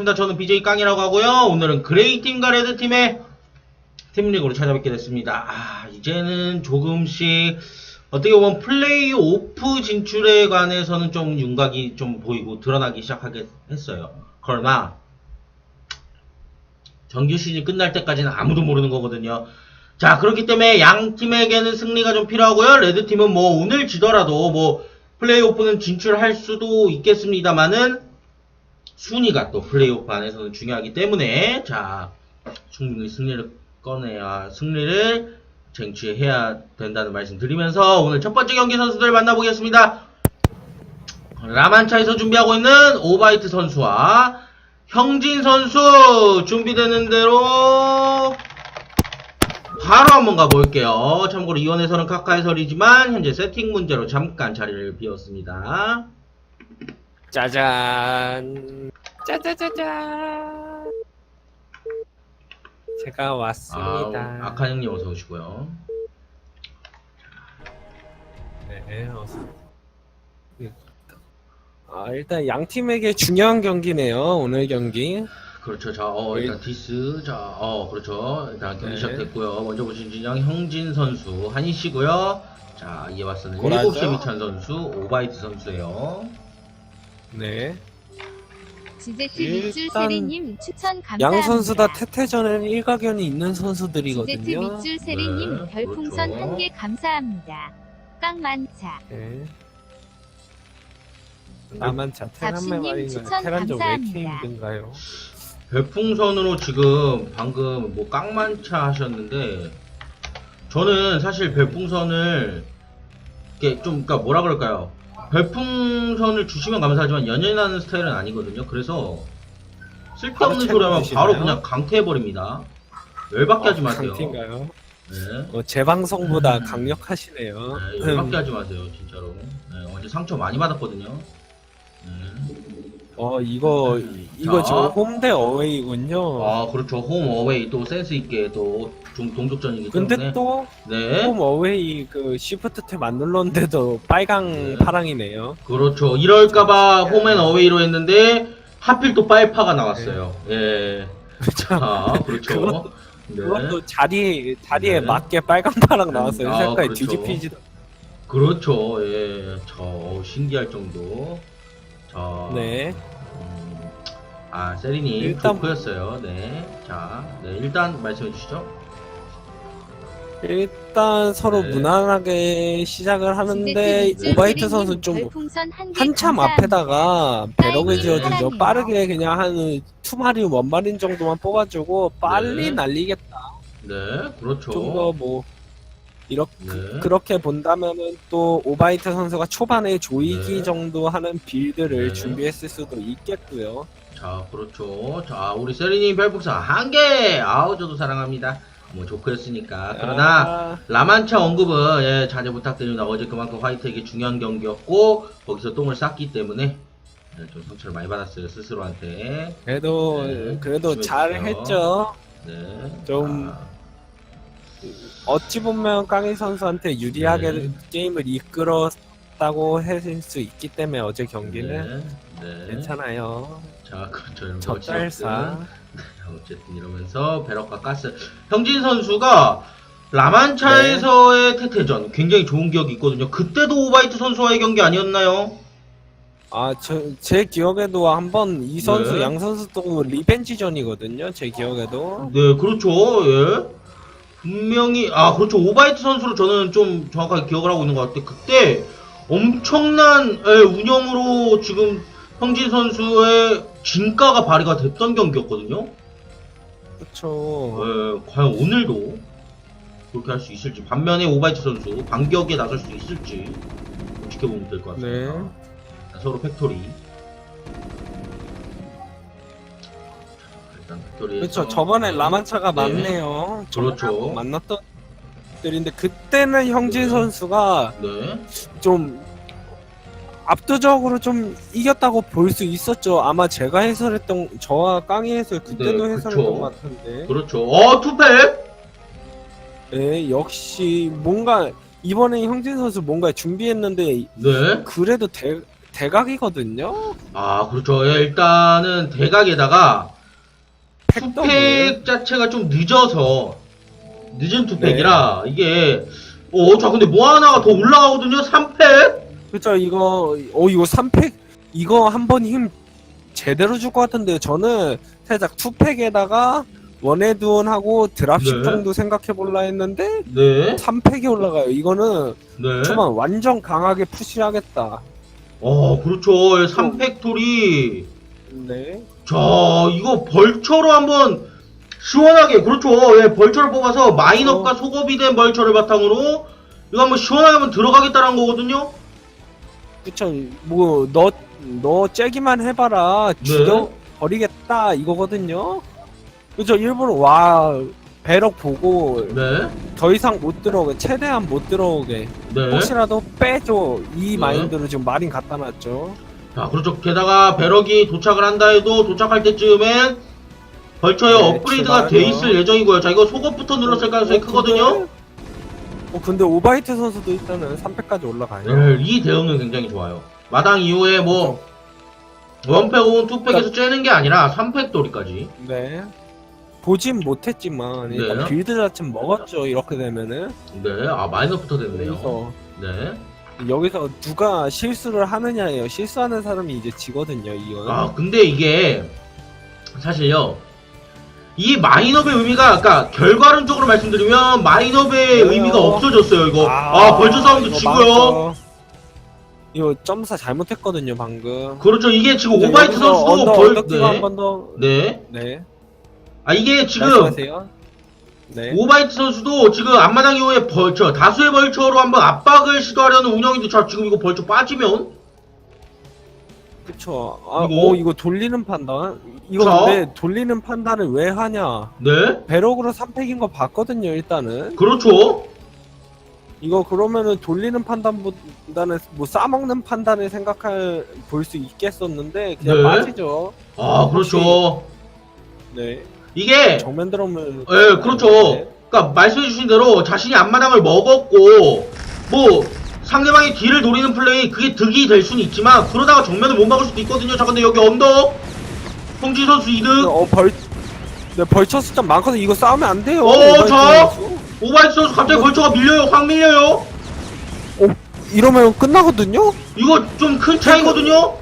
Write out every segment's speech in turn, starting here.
반갑습니다. 저는 BJ 깡이라고 하고요. 오늘은 그레이 팀과 레드 팀의 팀리그로 찾아뵙게 됐습니다. 아, 이제는 조금씩 어떻게 보면 플레이 오프 진출에 관해서는 좀 윤곽이 좀 보이고 드러나기 시작하게 했어요. 그러나 정규 시즌 끝날 때까지는 아무도 모르는 거거든요. 자, 그렇기 때문에 양 팀에게는 승리가 좀 필요하고요. 레드 팀은 뭐 오늘 지더라도 뭐 플레이오프는 진출할 수도 있겠습니다만은 순위가 또 플레이오프 안에서는 중요하기 때문에 자, 충분히 승리를 꺼내야 승리를 쟁취해야 된다는 말씀 드리면서 오늘 첫 번째 경기 선수들 만나보겠습니다. 라만차에서 준비하고 있는 오바이트 선수와 형진 선수 준비되는 대로 바로 한번 가볼게요. 참고로 이원에서는 카카 해설이지만 현재 세팅 문제로 잠깐 자리를 비웠습니다. 짜잔 짜자자잔 제가 왔습니다 아, 아카 형님 어서 오시고요. 네 어서 아 일단 양 팀에게 중요한 경기네요 오늘 경기 그렇죠. 자, 어, 일단 디스. 자, 어, 그렇죠. 일단 경기 네. 시작됐고요. 먼저 보신 진영 형진 선수, 한희 씨고요. 자, 이에 고라죠? 7시 미찬 선수, 오바이트 선수예요. 네 지제트 일단 밑줄 세리님 추천 감사합니다. 양 선수 다 태태전에는 일가견이 있는 지제트 선수들이거든요 밑줄 세리님 네, 별풍선 그렇죠. 한 개 감사합니다. 깡만차 네 나만 자 테란만 잡신님 말인 추천 테란 좀왜 이렇게 감사합니다. 힘든가요? 별풍선으로 지금 방금 뭐 깡만차 하셨는데, 저는 사실 별풍선을, 이게 좀, 그니까 뭐라 그럴까요? 별풍선을 주시면 감사하지만 연연하는 스타일은 아니거든요. 그래서, 쓸데없는 바로 소리 하면 바로? 그냥 강퇴해버립니다. 열받게 하지 마세요. 강팀가요? 네. 어, 제 방송보다 음. 강력하시네요. 네, 열받게 하지 마세요, 진짜로. 네, 어제 상처 많이 받았거든요. 네. 어 이거 이거 자. 지금 홈대 어웨이군요. 아, 그렇죠. 홈 어웨이 또 센스 있게 또 중, 동족전이기 때문에. 근데 또 네. 홈 어웨이 그 시프트 탭 안 눌렀는데도 빨강 네. 파랑이네요. 그렇죠. 이럴까봐 홈앤 어웨이로 했는데 하필 또 빨파가 나왔어요. 예. 자, 그렇죠. 그것도- 네. 그것도 자리 자리에 네. 맞게 빨강 파랑 나왔어요. 아, 색깔이 그렇죠. 뒤집히지도. 그렇죠. 예. 저 어우, 신기할 정도. 자. 네. 음, 아, 세리님 일단- 조크였어요. 네. 자, 네, 일단 말씀해 주시죠. 일단 서로 네. 무난하게 시작을 하는데 오바이트 선수 좀 한참. 앞에다가 배럭을 네. 지어주죠. 사랑해요. 빠르게 그냥 한 투마리 원마린 정도만 뽑아주고 빨리 네. 날리겠다. 네, 그렇죠. 좀 더 뭐 이렇게 네. 그렇게 본다면은 또 오바이트 선수가 초반에 조이기 네. 정도 하는 빌드를 네. 준비했을 수도 있겠고요. 자, 그렇죠. 자, 우리 세리님 별풍선 한 개! 아우, 저도 사랑합니다. 뭐, 조크였으니까. 그러나, 아, 라만차 언급은, 예, 자제 부탁드립니다. 어제 그만큼 화이트에게 중요한 경기였고, 거기서 똥을 쌌기 때문에, 예, 좀 상처를 많이 받았어요, 스스로한테. 그래도 네. 그래도. 잘 했죠. 네. 좀 아, 어찌 보면 깡희 선수한테 유리하게 네. 게임을 이끌었다고 했을 수 있기 때문에 어제 경기는 네. 네. 괜찮아요. 자, 그렇죠. 젖잘사. 어쨌든 이러면서 베럭과 가스 형진 선수가 라만차에서의 네. 태태전 굉장히 좋은 기억이 있거든요. 그때도 오바이트 선수와의 경기 아니었나요? 아, 저, 제 기억에도 한 번 이 선수, 네. 양 선수도 리벤지전이거든요. 제 기억에도. 네, 그렇죠. 예. 분명히 아 그렇죠. 오바이트 선수로 저는 좀 정확하게 기억을 하고 있는 것 같아요. 그때 엄청난 예, 운영으로 지금 형진 선수의 진가가 발휘가 됐던 경기였거든요. 그렇죠. 예, 과연 오늘도 그렇게 할 수 있을지 반면에 오바이트 선수 반격에 나설 수 있을지 지켜보면 될 것 같습니다. 네. 서로 팩토리. 일단 팩토리에서 그렇죠. 저번에 라만차가 네. 맞네요. 그렇죠. 만났던 들인데 그때는 형진 네. 선수가 네. 좀 압도적으로 좀 이겼다고 볼 수 있었죠. 아마 제가 해설했던 저와 깡이 해설 그때도 네, 해설했던 그쵸. 것 같은데. 그렇죠. 어, 투팩? 네, 역시 뭔가 이번에 형진 선수 뭔가 준비했는데 네. 그래도 대, 대각이거든요. 아, 그렇죠. 예, 일단은 대각에다가 투팩 자체가 좀 늦어서 늦은 투팩이라 네. 이게 어, 자 근데 뭐 하나가 더 올라가거든요. 3팩? 그쵸 이거 어 이거 3팩 이거 한 번 힘 제대로 줄 것 같은데 저는 살짝 2팩에다가 원헤드원하고 드랍십 네. 정도 생각해 볼라 했는데 네. 3팩이 올라가요. 이거는 네. 초반 완전 강하게 푸시하겠다. 어, 그렇죠. 3팩토리. 네. 자, 이거 벌처로 한번 시원하게 그렇죠. 예, 벌처를 뽑아서 마인업과 소급이 된 벌처를 바탕으로 이거 한번 시원하게 한번 들어가겠다는 거거든요. 그쵸 뭐너 너 째기만 해봐라 네. 죽여 버리겠다 이거거든요. 그죠 일부러 와 배럭 보고 네. 더 이상 못 들어오게 최대한 못 들어오게 네. 혹시라도 빼줘 이 네. 마인드로 지금 마린 갖다 놨죠. 자, 그렇죠. 게다가 배럭이 도착을 한다 해도 도착할 때쯤엔 벌처의 네, 업그레이드가 출발하죠. 돼 있을 예정이고요. 자, 이거 속업부터 눌렀을 가능성이 어, 크거든요. 근데, 어 근데 오바이트 선수도 일단은 3패까지 올라가요. 네, 이 대응은 굉장히 좋아요. 마당 이후에 뭐 원팩 혹은 투팩에서 째는 게 아니라 3팩 도리까지. 네. 보진 못했지만 일단 네. 빌드 자체는 먹었죠 이렇게 되면은 네, 아 마이너부터 됐네요. 여기서 네. 여기서 누가 실수를 하느냐예요 실수하는 사람이 이제 지거든요 이거는 아 근데 이게 사실요 이 마인업의 의미가 아까 결과론적으로 말씀드리면 마인업의 네. 의미가 없어졌어요 이거 아, 벌써 싸움도 이거 지고요. 이거 점사 잘못했거든요 방금 그렇죠 이게 지금 오바이트 선수도 언더 벌 언더킥 네. 한번 더. 네. 네. 아 이게 지금 말씀하세요. 네. 오바이트 선수도 지금 앞마당 이후에 벌처 다수의 벌처로 한번 압박을 시도하려는 운영인데 자 지금 이거 벌처 빠지면 그쵸. 아, 이거? 오, 이거 돌리는 판단. 이거 자. 근데 돌리는 판단을 왜 하냐. 네 배럭으로 3팩인 거 봤거든요, 일단은. 그렇죠 이거 그러면은 돌리는 판단보다는 뭐 싸먹는 판단을 생각할, 볼 수 있겠었는데, 그냥 네. 빠지죠. 아 그렇죠 네. 이게 정면 드럼을. 예, 그렇죠. 네. 그러니까 말씀해 주신 대로 자신이 앞마당을 먹었고 뭐 상대방이 뒤를 노리는 플레이 그게 득이 될 수는 있지만 그러다가 정면을 못 막을 수도 있거든요. 자 근데 여기 언덕 홍진 선수 이득 어, 벌, 네, 벌처 숫자 많거든요. 이거 싸우면 안 돼요. 어, 저? 오바이트 선수 갑자기 벌처가 밀려요. 확 밀려요. 이러면 끝나거든요? 이거 좀 큰 차이거든요.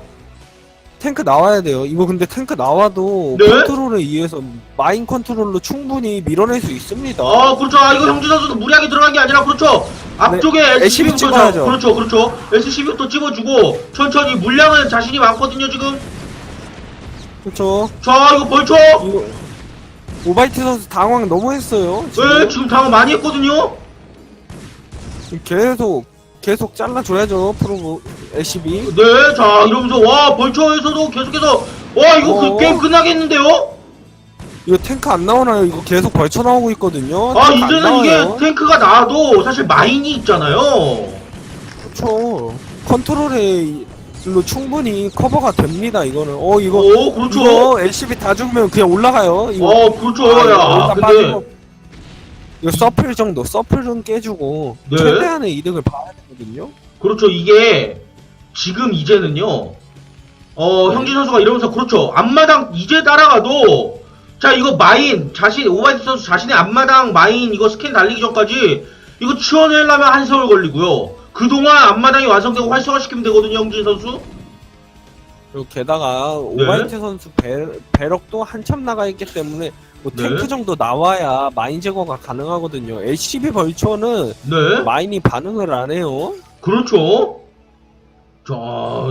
탱크 나와야 돼요. 이거 근데 탱크 나와도 네? 컨트롤에 의해서 마인 컨트롤로 충분히 밀어낼 수 있습니다. 아 그렇죠. 아 이거 형진 선수도 무리하게 들어간 게 아니라 그렇죠. 앞쪽에 SCV SCV부터 찍어야죠. 그렇죠, 그렇죠. SCV부터 찍어주고 천천히 물량은 자신이 많거든요 지금. 그렇죠. 자 이거 벌처. 이거 오바이트 선수 당황 너무 했어요. 네, 지금 지금 당황 많이 했거든요. 계속 계속 잘라줘야죠 프로 LCB. 네, 자 이러면서 와 벌처에서도 계속해서 와 이거 어. 그 게임 끝나겠는데요? 이거 탱크 안 나오나요? 이거 계속 벌쳐 나오고 있거든요. 아 탱크 안 이제는 이게 나와요. 탱크가 나와도 사실 마인이 있잖아요. 그렇죠. 컨트롤에 로 충분히 커버가 됩니다. 이거는 어 이거 오 그렇죠. 이거 LCB 다 죽으면 그냥 올라가요. 이거 어 그렇죠. 아, 야 일단 근데 빠지고. 이거 서플 정도, 서플 좀 깨주고 네. 최대한의 이득을 봐야 되거든요. 그렇죠. 이게 지금 이제는요. 어 형진 선수가 이러면서 그렇죠. 앞마당 이제 따라가도 자 이거 마인 자신 오바이트 선수 자신의 앞마당 마인 이거 스캔 달리기 전까지 이거 치워내려면 한 세월 걸리고요. 그동안 앞마당이 완성되고 활성화시키면 되거든요, 형진 선수. 그리고 게다가 네. 오바이트 선수 배, 배럭도 한참 나가 있기 때문에 뭐 네. 탱크 정도 나와야 마인 제거가 가능하거든요. LCB 벌처는 네. 마인이 반응을 안 해요. 그렇죠. 자,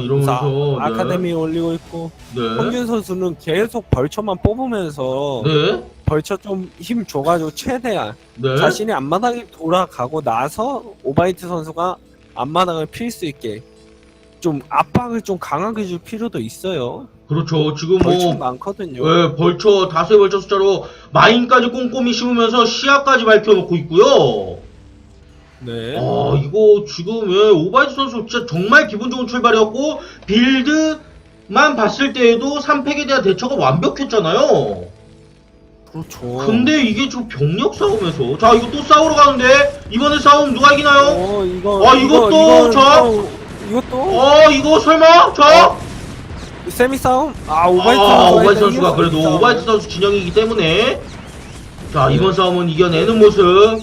이러면서. 아, 아카데미 올리고 있고 네. 홍준 선수는 계속 벌처만 뽑으면서 네. 벌처 좀 힘 줘가지고 최대한 네. 자신이 앞마당에 돌아가고 나서 오바이트 선수가 앞마당을 필 수 있게 좀 압박을 좀 강하게 줄 필요도 있어요. 그렇죠. 지금 벌처 뭐. 많거든요. 네, 벌처, 다수의 벌처 숫자로 마인까지 꼼꼼히 심으면서 시야까지 밝혀놓고 있고요. 네. 아, 이거 지금, 예, 오바이트 선수 진짜 정말 기분 좋은 출발이었고, 빌드만 봤을 때에도 3팩에 대한 대처가 완벽했잖아요. 그렇죠. 근데 이게 좀 병력 싸움에서. 자, 이거 또 싸우러 가는데, 이번에 싸움 누가 이기나요? 어, 이거 아, 이것도 이거, 저- 이거, 이것도 어 이거 설마 자 세미 싸움 아 오바이트 아, 선수가 오바이트 선수가 그래도. 오바이트 선수 진영이기 때문에 자 네. 이번 싸움은 이겨내는 모습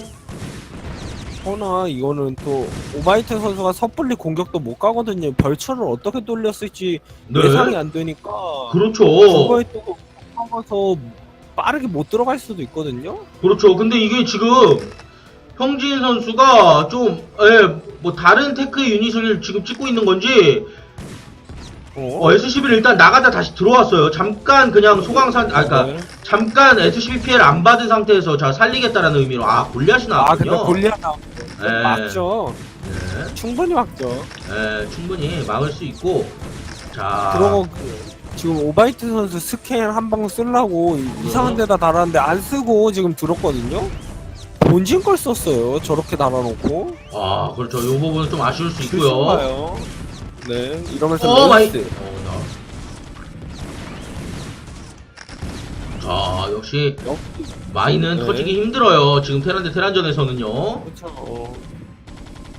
허나 이거는 또 오바이트 선수가 섣불리 공격도 못 가거든요. 벌처를 어떻게 돌렸을지 네. 예상이 안 되니까 그렇죠. 그거에 또 하고서 빠르게 못 들어갈 수도 있거든요. 그렇죠. 근데 이게 지금 형진 선수가 좀뭐 다른 테크 유닛을 지금 찍고 있는 건지 어? 어, S11 일단 나가다 다시 들어왔어요. 잠깐 그냥 소강산 아 그니까 네. 잠깐 S11 피해를 안 받은 상태에서 자 살리겠다라는 의미로 아 골리앗이 아 근데 나왔군요. 골리앗 거 예. 맞죠. 네. 충분히 맞죠. 예, 충분히 막을 수 있고 자. 그러고 그, 지금 오바이트 선수 스캔 한 방 쓰려고 이- 이상한 데다 달았는데 안 쓰고 지금 들었거든요. 본진 걸 썼어요 저렇게 달아놓고. 아 그렇죠. 이 부분은 좀 아쉬울 수 있고요. 네 이러면서 어 마이 레이스 어, 나. 자 역시 역- 마이는 네. 터지기 힘들어요. 지금 테란 대 테란전에서는요. 그렇죠 어,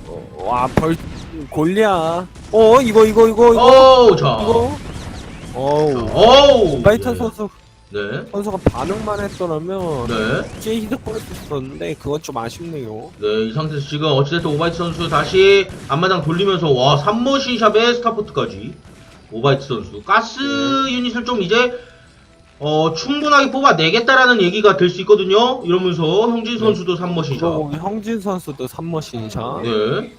어, 와 벌 골리야. 어 이거 이거 이거 이거. 어우 자. 이거. 어우. 어우. 오바이트 네. 선수. 네. 선수가 반응만 했더라면 네. 제 히드골을 썼었는데 그건 좀 아쉽네요. 네, 이 상태에서 지금 어찌됐든 오바이트 선수 다시 앞마당 돌리면서 와 3머신샵에 스타포트까지. 오바이트 선수. 가스 네. 유닛을 좀 이제 어 충분하게 뽑아내겠다라는 얘기가 될 수 있거든요 이러면서 형진 선수도 3머신샵 그리고 형진 선수도 3머신샷 네.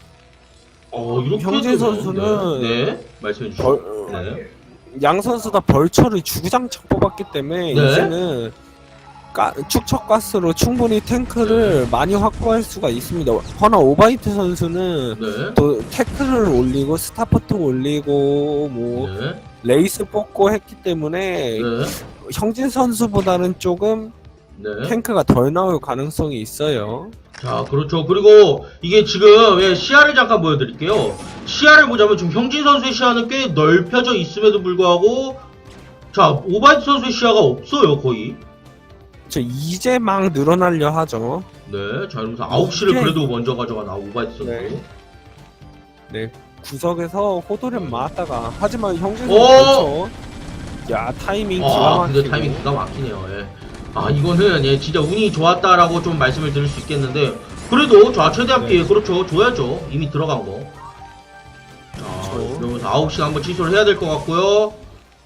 어 이렇게 형진 되면, 선수는 네, 네. 말씀해 주시죠 벌, 네. 양 선수 다 벌처를 주구장창 뽑았기 때문에 네. 이제는 가, 축척 가스로 충분히 탱크를 많이 확보할 수가 있습니다. 허나 오바이트 선수는 네. 또 태클을 올리고 스타포트 올리고 뭐 네. 레이스 뽑고 했기 때문에 네. 형진 선수보다는 조금 네. 탱크가 덜 나올 가능성이 있어요. 자, 그렇죠. 그리고 이게 지금 예, 시야를 잠깐 보여드릴게요. 시야를 보자면 지금 형진 선수의 시야는 꽤 넓혀져 있음에도 불구하고 자, 오바이트 선수의 시야가 없어요, 거의. 저 이제 막 늘어나려 하죠. 네, 자, 이러면서 9시를 이게- 그래도 먼저 가져간 아, 오바이트 선수. 네. 네, 구석에서 호도를 맞다가 하지만 형진 오! 선수 그렇죠. 야 타이밍 기가 아, 막히고 근데 타이밍 기가 막히네요. 예. 아, 이거는 예, 진짜 운이 좋았다라고 좀 말씀을 드릴 수 있겠는데 그래도 자, 최대한 네. 피해 그렇죠. 줘야죠. 이미 들어간 거. 자, 그렇죠. 이러면서 9시가 한번 취소를 해야 될 것 같고요.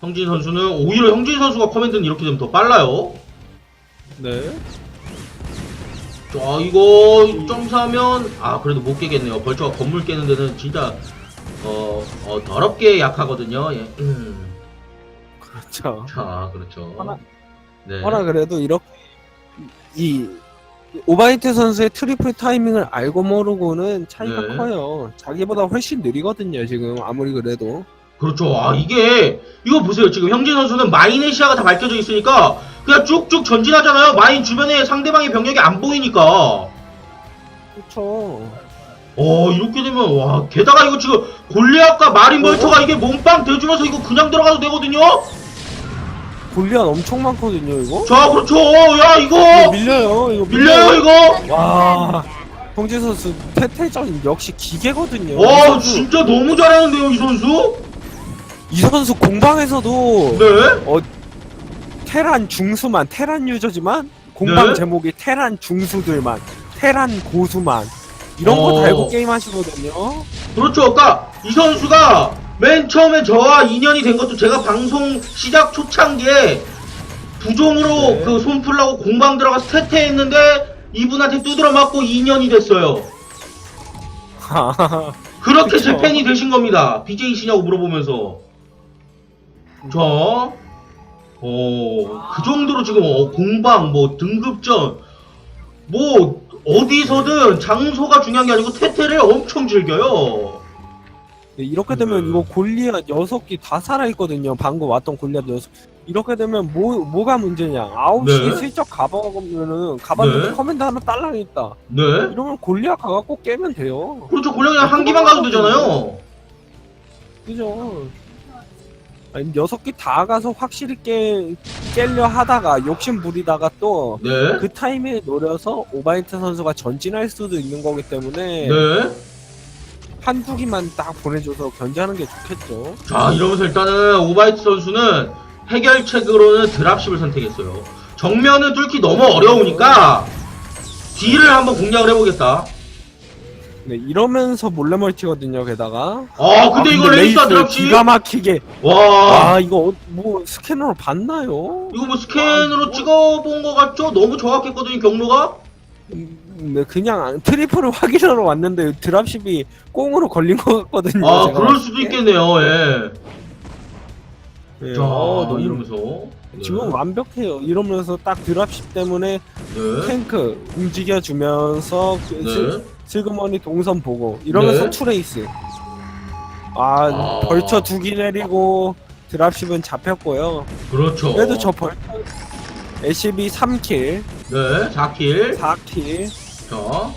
형진 선수는 오히려 형진 선수가 커맨드는 이렇게 되면 더 빨라요. 네. 자, 이거 점사면 아, 그래도 못 깨겠네요. 벌처가 건물 깨는 데는 진짜 어, 어 더럽게 약하거든요. 예. 음. 그렇죠. 자, 그렇죠. 하나- 네. 허나 그래도 이렇게 이 오바이트 선수의 트리플 타이밍을 알고 모르고는 차이가 네. 커요. 자기보다 훨씬 느리거든요. 지금 아무리 그래도. 그렇죠. 아, 이게, 이거 보세요. 지금 형진 선수는 마인의 시야가 다 밝혀져 있으니까, 그냥 쭉쭉 전진하잖아요. 마인 주변에 상대방의 병력이 안 보이니까. 그렇죠. 어, 이렇게 되면, 와, 게다가 이거 지금 골리앗과 마린 벌처가 이게 몸빵 대주면서 이거 그냥 들어가도 되거든요? 골리앗 엄청 많거든요. 이거. 자, 그렇죠. 야, 이거 이거! 밀려요. 이거 밀려요, 이거! 와. 형진 선수 태태전 역시 기계거든요. 이 와, 선수, 진짜 너무 잘하는데요, 이 선수? 이 선수 공방에서도 네. 테란 중수만 테란 유저지만 공방 네? 제목이 테란 중수들만 테란 고수만 이런 어. 거 달고 게임 하시거든요. 그렇죠. 그러니까 이 선수가 맨 처음에 저와 인연이 된 것도 제가 방송 시작 초창기에 부종으로 네. 그 손 풀라고 공방 들어가서 태태했는데 이분한테 두드려 맞고 인연이 됐어요. 그렇게 제. 팬이 되신 겁니다. BJ시냐고 물어보면서. 자, 어, 그 정도로 지금 어, 공방, 뭐 등급전, 뭐 어디서든 장소가 중요한 게 아니고 태태를 엄청 즐겨요. 네, 이렇게 되면 네. 이거 골리앗 6개 다 살아있거든요. 방금 왔던 골리앗 6 이렇게 되면 뭐, 뭐가 문제냐. 9시 네. 슬쩍 가봐보면은, 가봤는데 네. 커맨드 하나 딸랑 있다. 네. 이러면 골리앗 가갖고 깨면 돼요. 그렇죠. 골령이랑 한 기만 가도 되잖아요. 그죠? 아니, 6개 다 가서 확실히 깨, 깨려 하다가, 욕심 부리다가 또, 네. 그 타이밍에 노려서 오바이트 선수가 전진할 수도 있는 거기 때문에 네. 한두 기만 딱 보내줘서 견제하는 게 좋겠죠. 자, 이러면서 일단은 오바이트 선수는 해결책으로는 드랍십을 선택했어요. 정면을 뚫기 너무 어려우니까 뒤를 한번 공략을 해보겠다. 네, 이러면서 몰래 멀티거든요. 게다가. 아, 근데 이거 레이스와 드랍십? 기가 막히게. 와, 아 이거 어- 뭐 스캐너로 봤나요? 이거 뭐 스캔으로 찍어본 것 같죠? 너무 정확했거든요, 경로가? 음, 네, 그냥 트리플을 확인하러 왔는데 드랍십이 꽁으로 걸린 것 같거든요. 아, 제가 그럴 수도 때. 있겠네요, 예. 네, 자, 어, 이러면서. 지금 완벽해요. 이러면서 딱 드랍십 때문에 네. 탱크 움직여주면서 그 슬- 네. 슬 그머니 동선 보고 이러면서 네. 투레이스. 아, 아. 벌처 두 기 내리고 드랍십은 잡혔고요. 그렇죠. 그래도 저 벌처 LCB 3킬, 네, 4킬. 4킬. 자.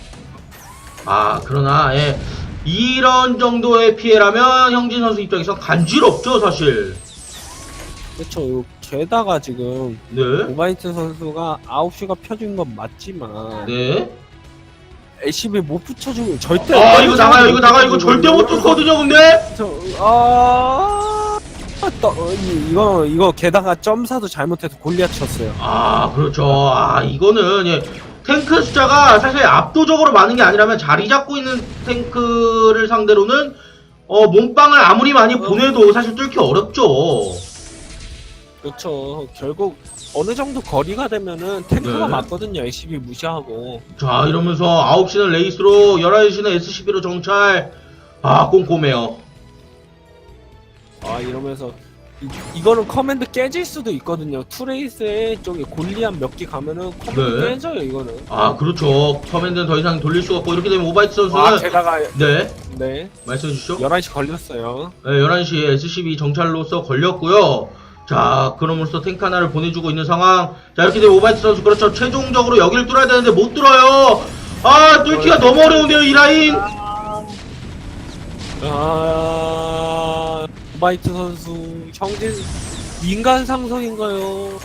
아, 그러나, 예. 이런 정도의 피해라면 형진 선수 입장에서 간지럽죠, 사실. 그렇죠. 게다가 지금 네. 오바이트 선수가 9시가 펴진 건 맞지만 네. LCB 못 붙여주면 절대 아, 이거 나가요, 이거 나가요. 이거 절대 못 뚫거든요, 근데? 저, 아, 또, 어, 이- 이거 이거 게다가 점사도 잘못해서 골리앗 쳤어요. 아, 그렇죠. 아, 이거는, 예. 탱크 숫자가 사실 압도적으로 많은 게 아니라면 자리 잡고 있는 탱크를 상대로는, 어, 몸빵을 아무리 많이 보내도 사실 뚫기 어렵죠. 그렇죠. 결국 어느 정도 거리가 되면은 탱크가 네. 맞거든요. LCB 무시하고. 자, 이러면서 9시는 레이스로, 11시는 SCB로 정찰. 아, 꼼꼼해요. 아 이러면서 이, 이거는 커맨드 깨질 수도 있거든요. 투레이스에 저기 골리앗 몇개 가면은 커맨드 네. 깨져요. 이거는. 아, 그렇죠. 커맨드는 더 이상 돌릴 수가 없고, 이렇게 되면 오바이트 선수는, 아 게다가 네, 네 말씀해 주시죠. 11시 걸렸어요. 네, 11시에 SCB 정찰로서 걸렸고요. 자, 그럼으로써 탱크 하나를 보내주고 있는 상황. 자, 이렇게 되면 오바이트 선수, 그렇죠. 최종적으로 여기를 뚫어야 되는데 못 뚫어요. 아, 뚫기가 너무 어려운데요, 이 라인. 아 오바이트 선수 형진 인간 상성인가요?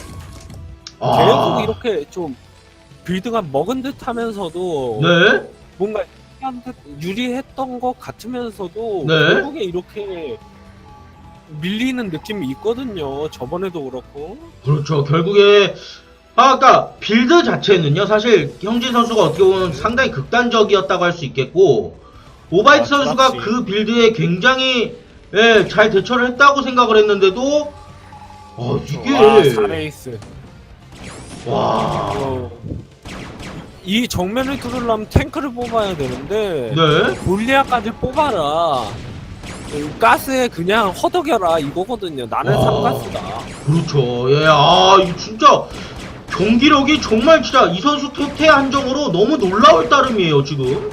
아, 계속 이렇게 좀 빌드가 먹은 듯 하면서도 네, 뭔가 유리한 듯- 유리했던 것 같으면서도 네. 결국에 이렇게 밀리는 느낌이 있거든요. 저번에도 그렇고. 그렇죠. 결국에, 아, 아까 빌드 자체는요, 사실 형진 선수가 어떻게 보면 상당히 극단적이었다고 할 수 있겠고, 오바이트 아, 선수가 그렇지. 그 빌드에 굉장히, 예, 잘 대처를 했다고 생각을 했는데도, 어, 이게, 와, 4레이스. 와, 어. 이 정면을 뚫으려면 탱크를 뽑아야 되는데 네. 골리아까지 뽑아라. 이 가스에 그냥 허덕여라 이거거든요. 나는 와. 삼가스다. 그렇죠. 예, 아, 이 진짜 경기력이 정말 진짜 이 선수 퇴퇴 한정으로 너무 놀라울 따름이에요, 지금.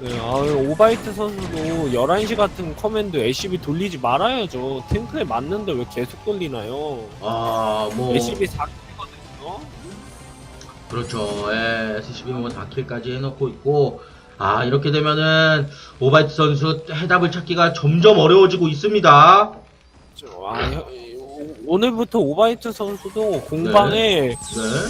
네, 아, 오바이트 선수도 11시 같은 커맨드 LCB 돌리지 말아야죠. 탱크에 맞는데 왜 계속 돌리나요? 아, 뭐. LCB 4킬이거든요. 그렇죠. 예, SCB 뭐 4킬까지 해놓고 있고. 아, 이렇게 되면은 오바이트 선수 해답을 찾기가 점점 어려워지고 있습니다. 아, 혀- 오- 오늘부터 오바이트 선수도 공방에 네.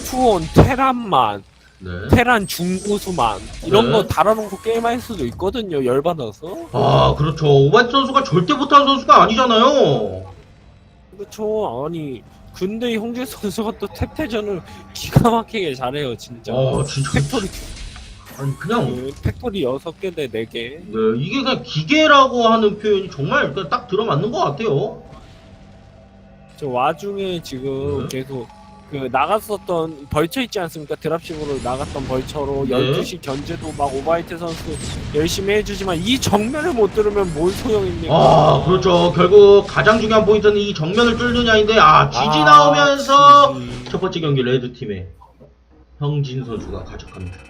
투원 테란만, 네. 테란 중고수만 이런 네. 거 달아놓고 게임할 수도 있거든요. 열받아서. 아, 그렇죠. 오바이트 선수가 절대 못하는 선수가 아니잖아요. 그렇죠. 아니 근데 형제 선수가 또 태태전을 기가 막히게 잘해요, 진짜. 아, 진짜. 팩토리 아니, 그냥. 그 팩토리 6개 대 4개. 네, 이게 그냥 기계라고 하는 표현이 정말 딱 들어맞는 것 같아요. 저 와중에 지금 네. 계속 그 나갔었던 벌처 있지 않습니까? 드랍십으로 나갔던 벌처로 네. 12시 견제도 막 오바이트 선수 열심히 해주지만 이 정면을 못 들으면 뭔 소용입니까? 아, 그렇죠. 결국 가장 중요한 포인트는 이 정면을 뚫느냐인데, 아, GG 아, 나오면서 GG. 첫 번째 경기 레드팀의 형진 선수가 가져갑니다.